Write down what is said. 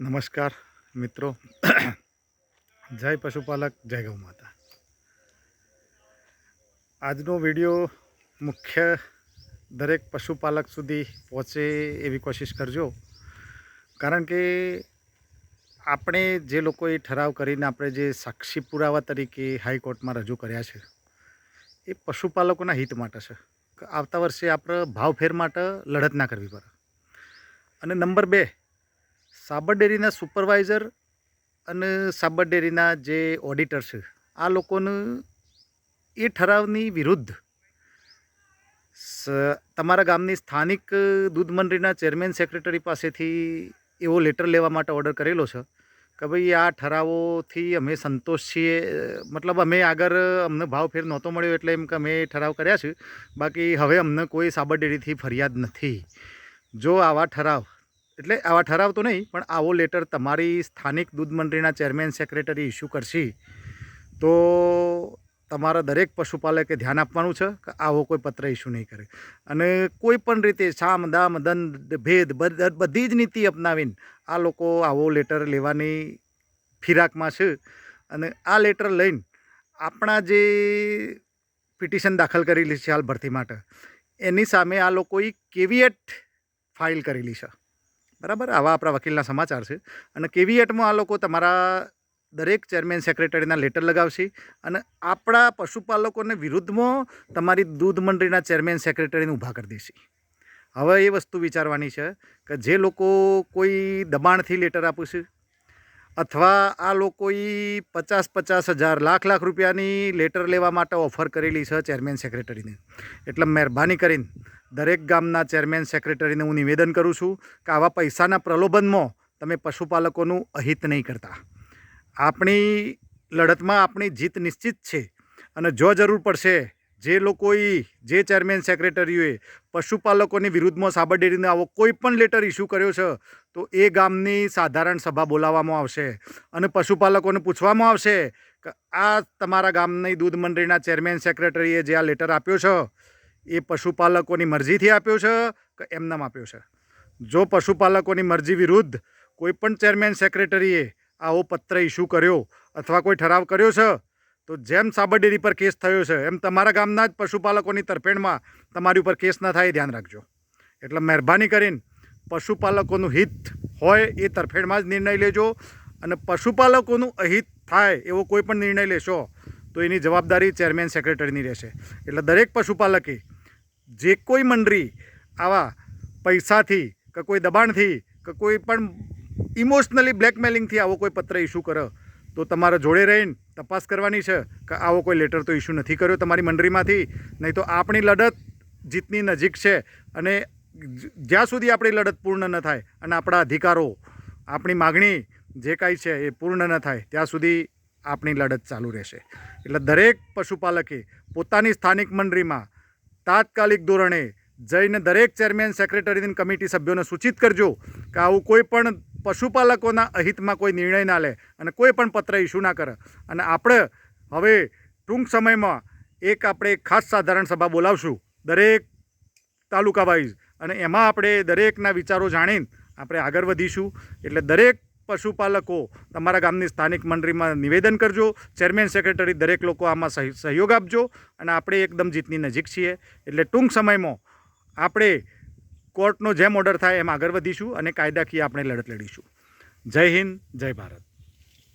નમસ્કાર મિત્રો. જય પશુપાલક, જય ગૌ માતા. આજનો વીડિયો મુખ્ય દરેક પશુપાલક સુધી પહોંચે એવી કોશિશ કરજો. કારણ કે આપણે જે લોકોએ ઠરાવ કરીને આપણે જે સાક્ષી પુરાવા તરીકે હાઈકોર્ટમાં રજૂ કર્યા છે, એ પશુપાલકોના હિત માટે છે. આવતા વર્ષે આપણે ભાવફેર માટે લડત ના કરવી પડે. અને નંબર બે સાબર ડેરીના સુપરવાઇઝર અને સાબર ડેરીના જે ઓડિટર છે, આ લોકોનું એ ઠરાવની વિરુદ્ધ તમારા ગામની સ્થાનિક દૂધ મંડળીના ચેરમેન સેક્રેટરી પાસેથી એવો લેટર લેવા માટે ઓર્ડર કરેલો છે કે ભાઈ આ ઠરાવોથી અમે સંતોષ છીએ. મતલબ અમે આગળ અમને ભાવ ફેર નહોતો મળ્યો એટલે એમ કે અમે ઠરાવ કર્યા છે. બાકી હવે અમને કોઈ સાબર ડેરીથી ફરિયાદ નથી. જો આવા ઠરાવ એટલે આવા ઠરાવ તો નહીં, પણ આવો લેટર તમારી સ્થાનિક દૂધ મંડળીના ચેરમેન સેક્રેટરી ઇસ્યુ કરશે, તો તમારા દરેક પશુપાલકે ધ્યાન આપવાનું છે કે આવો કોઈ પત્ર ઇસ્યુ નહીં કરે. અને કોઈ પણ રીતે સામ, દામ, દંડ, ભેદ બધી જ નીતિ અપનાવીને આ લોકો આવો લેટર લેવાની ફિરાકમાં છે. અને આ લેટર લઈને આપણા જે પિટિશન દાખલ કરેલી છે હાલ ભરતી માટે, એની સામે આ લોકોએ કેવીએટ ફાઇલ કરેલી છે. બરાબર? આવા આપણા વકીલના સમાચાર છે. અને કેવીએટમાં આ લોકો તમારા દરેક ચેરમેન સેક્રેટરીના લેટર લગાવશે અને આપણા પશુપાલકોને વિરુદ્ધમાં તમારી દૂધ મંડળીના ચેરમેન સેક્રેટરીને ઊભા કરી દેશે. હવે એ વસ્તુ વિચારવાની છે કે જે લોકો કોઈ દબાણથી લેટર આપું છે અથવા આ લોકોએ પચાસ પચાસ હજાર, લાખ લાખ રૂપિયાની લેટર લેવા માટે ઓફર કરેલી છે ચેરમેન સેક્રેટરીને. એટલે મહેરબાની કરીને દરેક ગામના ચેરમેન સેક્રેટરીને હું નિવેદન કરું છું કે આવા પૈસાના પ્રલોભનમાં તમે પશુપાલકોનું અહિત નહીં કરતા. આપણી લડતમાં આપણી જીત નિશ્ચિત છે અને જો જરૂર પડશે જે લોકોએ, જે ચેરમેન સેક્રેટરીઓએ પશુપાલકોની વિરુદ્ધમાં સાબર ડેરીને આવો કોઈ પણ લેટર ઇસ્યુ કર્યો છે, તો એ ગામની સાધારણ સભા બોલાવવામાં આવશે અને પશુપાલકોને પૂછવામાં આવશે કે આ તમારા ગામની દૂધ મંડળીના ચેરમેન સેક્રેટરીએ જે આ લેટર આપ્યો છે, એ પશુપાલકોની મરજીથી આપ્યો છે કે એમનામ આપ્યો છે? જો પશુપાલકોની મરજી વિરુદ્ધ કોઈ પણ ચેરમેન સેક્રેટરીએ આવો પત્ર ઇસ્યુ કર્યો અથવા કોઈ ઠરાવ કર્યો છે તો જેમ સાબર ડેરી પર કેસ થયો છે, એમ તમારા ગામના જ પશુપાલકોની તરફેણમાં તમારી ઉપર કેસ ન થાય ધ્યાન રાખજો. એટલે મહેરબાની કરીને પશુપાલકોનું હિત હોય એ તરફેણમાં જ નિર્ણય લેજો અને પશુપાલકોનું અહિત થાય એવો કોઈ પણ નિર્ણય લેશો, તો એની જવાબદારી ચેરમેન સેક્રેટરીની રહેશે. એટલે દરેક પશુપાલકે જે કોઈ મંડળી આવા પૈસાથી કે કોઈ દબાણથી કે કોઈ પણ ઇમોશનલી બ્લેકમેલિંગથી આવો કોઈ પત્ર ઇસ્યુ કરે, તો તમારા જોડે રહીને તપાસ કરવાની છે કે આવો કોઈ લેટર તો ઇસ્યુ નથી કર્યો તમારી મંડળીમાંથી? નહીં તો આપણી લડત જીતની નજીક છે અને જ્યાં સુધી આપણી લડત પૂર્ણ ન થાય અને આપણા અધિકારો, આપણી માગણી જે કાંઈ છે એ પૂર્ણ ન થાય, ત્યાં સુધી આપણી લડત ચાલુ રહેશે. એટલે દરેક પશુપાલકે પોતાની સ્થાનિક મંડળીમાં તાત્કાલિક ધોરણે જઈને દરેક ચેરમેન સેક્રેટરી કમિટી સભ્યોને સૂચિત કરજો કે આવું કોઈ પણ પશુપાલકોના અહિતમાં કોઈ નિર્ણય ના લે અને કોઈ પણ પત્ર ઇસ્યુ ના કરે. અને આપણે હવે ટૂંક સમયમાં એક આપણે ખાસ સાધારણ સભા બોલાવશું દરેક તાલુકા વાઇઝ અને એમાં આપણે દરેકના વિચારો જાણીને આપણે આગળ વધીશું. એટલે દરેક પશુપાલકો તમારા ગામની સ્થાનિક મંડળીમાં નિવેદન કરજો. ચેરમેન સેક્રેટરી દરેક લોકો આમાં સહ- સહયોગ આપજો. અને આપણે એકદમ જીતની નજીક છીએ. એટલે ટૂંક સમયમાં આપણે કોર્ટનો જેમ ઓર્ડર થાય એમ આગળ વધીશું અને કાયદાકીય આપણે લડત લડીશું. જય હિન્દ, જય ભારત.